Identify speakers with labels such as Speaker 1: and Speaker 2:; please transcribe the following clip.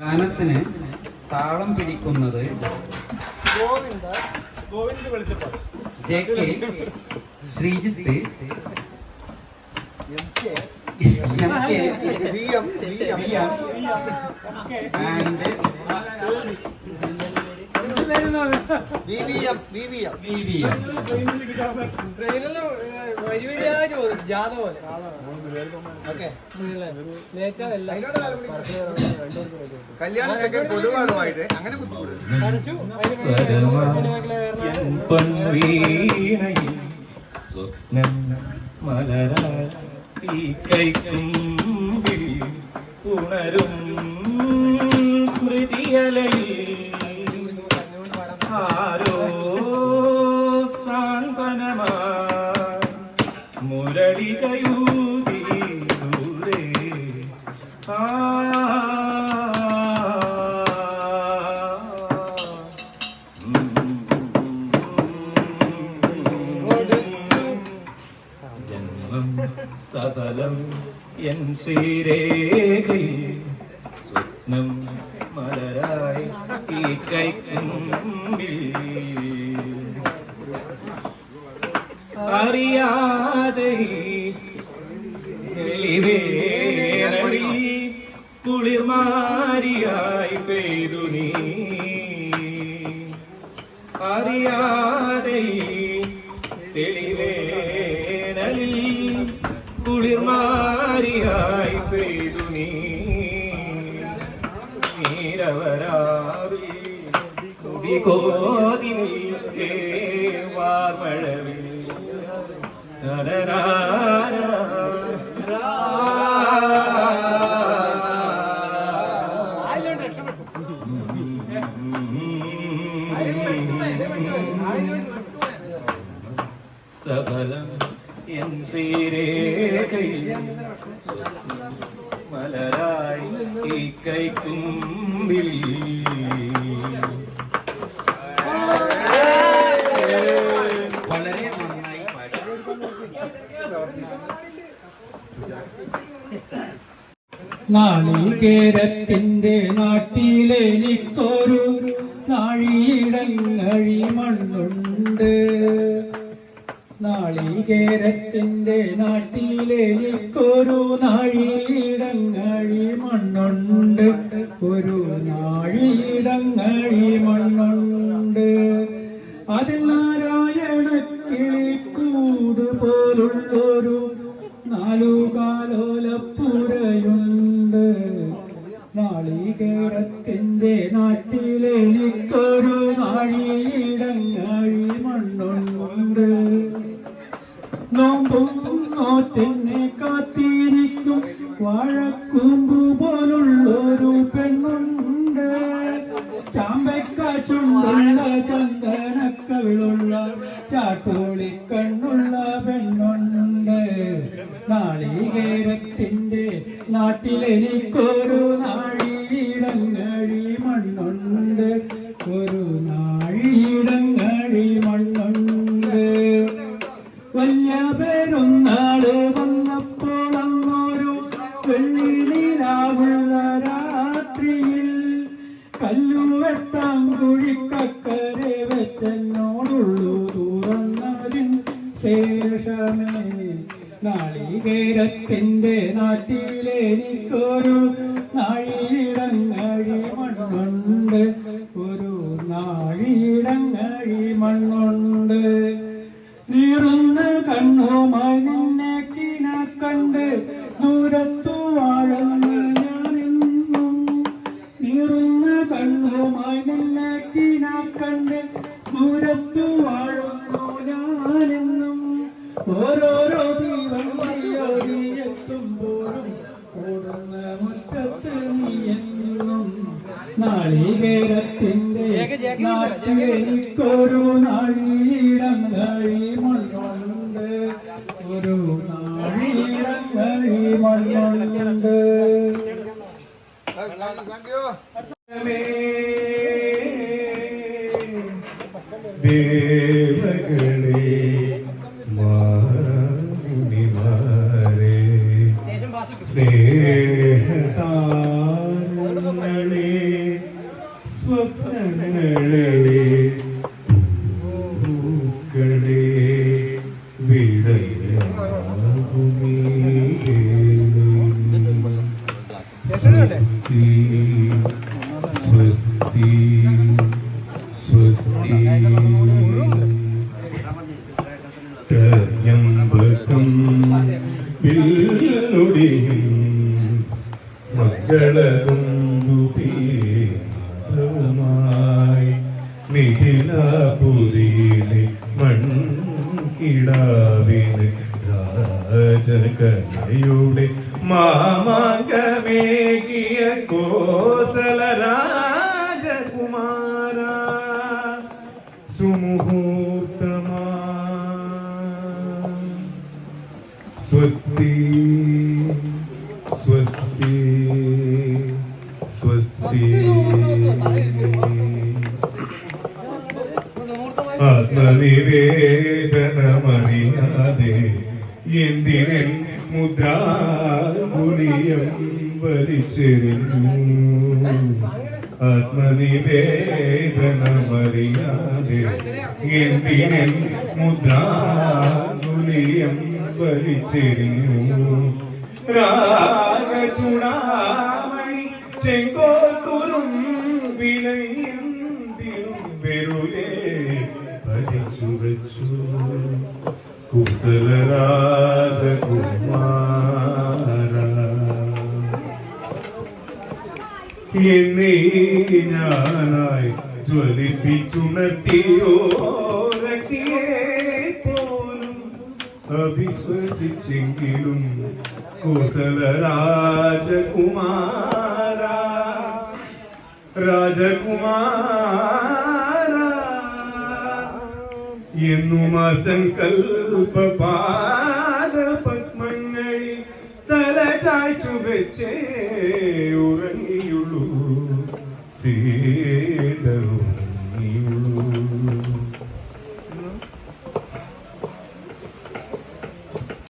Speaker 1: ഗാനത്തിന് താളം പിടിക്കുന്നത് ജെ കെ ശ്രീജിത്ത് ആൻഡ്
Speaker 2: വരി പോകും ജാഥ പോലെ.
Speaker 3: അങ്ങനെ
Speaker 4: സ്വപ്നം കൈക്കുമ്പിൽ ഉണരും സ്മൃതിയലയിൽ സകലം എൻ ശ്രീരേഖയിൽ സ്വപ്നം മലരായി ഈ കൈക്കുമ്പിൽ. അറിയാതെ കുളിർമാരിയായി പെയ്തു നീ. അറിയാതെ തെളിവേനലിൽ കുളിർമാരിയായി പെയ്തു നീ. കുടി കുടികോതി വാർമഴവിൽ സഫലം എൻ ശ്രീരേഖയിൽ മലരായി ഈ കൈക്കുമ്പിൽ.
Speaker 1: വളരെ നന്നായി പാടി.
Speaker 5: നാളികേരത്തിന്റെ നാട്ടിലെനിക്കൊരു നാഴിയിടങ്ങഴി മണ്ണുണ്ട് നാളികേരത്തിന്റെ നാട്ടിലേക്കൊരു നാഴിയിടങ്ങഴി മണ്ണുണ്ട്. ഒരു നാഴിയിടങ്ങഴി മണ്ണുണ്ട്. അതിൽ നാരായണ കിളിക്കൂട് പോലുള്ളൊരു നാലുകാലോലപ്പുരയുണ്ട്. നാളികേരത്തിന്റെ നാട്ടിലെനിക്കൊരു നാഴിയിടങ്ങഴി ചുണ്ടുള്ള ചന്ദനക്കവിളുള്ള ചാട്ടോളി കണ്ണുള്ള പെണ്ണുണ്ട്. നാളികേരത്തിന്റെ നാട്ടിലെനിക്കൊരു നാഴിയിടങ്ങഴി മണ്ണുണ്ട് ഒരു നാഴിയിടങ്ങഴി മണ്ണുണ്ട് വലിയ പേരൊന്നാൾ വന്നപ്പോൾ അന്നൊരു വെള്ളി നീലാവുള്ള കല്ലുവെട്ടാൻ കുഴിക്കക്കരെ വെച്ചെന്നോടുള്ളു തുറന്നതിൻ ശേഷമേ. നാളികേരത്തിന്റെ നാട്ടിലെനിക്കൊരു നാഴിയിടങ്ങഴി മണ്ണുണ്ട്. ഒരു നാഴിയിടങ്ങഴി മണ്ണുണ്ട്. നീറുന്ന കണ്ണുമായി നിന്നെ കിന കണ്ട് ദൂരത്തു നാളികേരത്തിന്റെ നാട്ടിലെനിക്കൊരു നാഴിയിടം കഴി ഒരു നാഴിയിടം കഴി മണ്ണുണ്ട്
Speaker 3: താങ്ക് യു മിഥിലാപുരിയിലെ മൺകിടാവിന് രാജകലയുടെ മാമാങ്കമേകിയ കോസല രാജകുമാര സുമുഹൂർത്തമാ ആത്മനിവേദനമറിയാതെ എന്തിനൻ മുദ്രാഗുലിയം വലിച്ചെറിഞ്ഞു? ആത്മനിവേദനമറിയാതെ എന്തിനൻ മുദ്രാഗുലിയം വലിച്ചെറിഞ്ഞു? രാഗചുടാമണി ചെങ്കോത്തുറും വിനയന്തിനും ഭരിച്ചു കുസലരാജകുമാര എന്നെ ഞാനായി ജ്വലിപ്പിച്ചുണർത്തിയോ രക്തിയെ പോലും അവിശ്വസിച്ചെങ്കിലും കുശല രാജകുമാര രാജകുമാര എന്നും അസങ്കൽപ്പ പാദ പത്മങ്ങളിൽ തല ചായ്ച്ചു വെച്ചേ ഉറങ്ങിയുള്ളൂ. സീതറുങ്ങിയുള്ളൂ